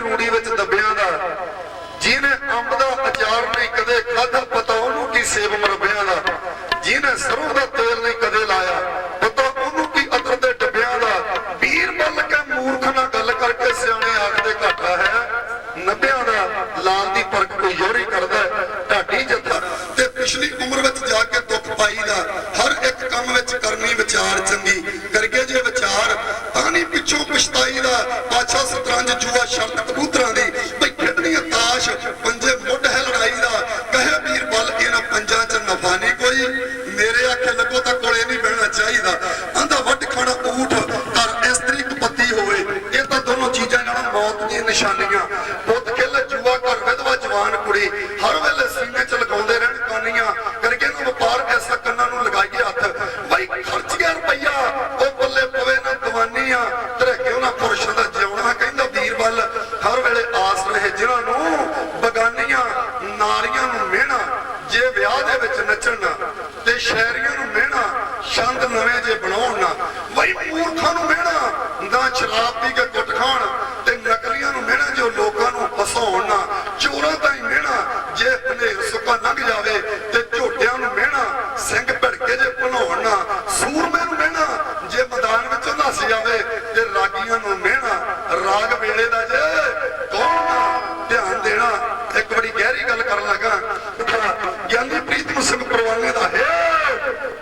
ਰੂੜੀ ਵਿੱਚ ਦੱਬਿਆਂ ਦਾ। ਜਿਹਨੇ ਅੰਬ ਦਾ ਅਚਾਰ ਨਹੀਂ ਕਦੇ ਖਾਧਾ, ਪਤਾ ਉਹਨੂੰ ਕੀ ਸੇਬ ਮਰਬਿਆਂ ਦਾ। ਜਿਹਨੇ ਸਰੋਂ ਦਾ ਤੇਲ ਨਹੀਂ ਕਦੇ ਲਾਇਆ, ਪਤਾ ਉਹਨੂੰ ਕੀ ਅਦਰ ਦੇ ਡੱਬਿਆਂ ਦਾ। ਵੀਰ ਬਲ ਕੇ ਮੂਰਖ ਨਾਲ ਗੱਲ ਕਰਕੇ ਸਿਆਣੇ ਆਖਦੇ ਘਾਟਾ ਹੈ। ਨੱਬਿਆਂ ਦਾ ਲਾਲ ਦੀ ਪਰਖ ਕੋਈ ਯੋਰੀ ਕਰਦਾ ਢਾਡੀ ਜੱਥਾ ਤੇ ਪਿਛਲੀ ਉਮਰ ਵਿੱਚ ਜਾ ਕੇ ਦੁੱਖ ਪਾਈਦਾ। ਹਰ ਇੱਕ ਕੰਮ ਵਿੱਚ ਕਰਨੀ ਵਿਚਾਰ ਚੰਗੀ। ਪਿੱਛੋਂ ਪਛਤਾਈਦਾ ਪਾਛਾ ਸਤਰੰਜ ਜੂਆ ਸ਼ਰਤ ਕਬੂਤਰਾਂ ਦੀ ਭਈ ਖੇਡਣੀ ਤਾਸ਼ ਪੰਜੇ ਕਰਨਾ ਸੂਰਮੇ ਨੂੰ ਮਿਹਣਾ, ਜੇ ਮੈਦਾਨ ਵਿੱਚੋਂ ਨੱਸ ਜਾਵੇ ਤੇ ਰਾਗੀਆਂ ਨੂੰ ਮਿਹਣਾ। ਰਾਗ ਵੇਲੇ ਦਾ ਜੇ ਕੌਣ ਧਿਆਨ ਦੇਣਾ। ਇੱਕ ਬੜੀ ਗਹਿਰੀ ਗੱਲ ਕਰਨ ਲੱਗਾ ਗਿਆਨੀ ਪ੍ਰੀਤਮ ਸਿੰਘ ਪਰਵਾਨੇ ਦਾ, ਹੈ!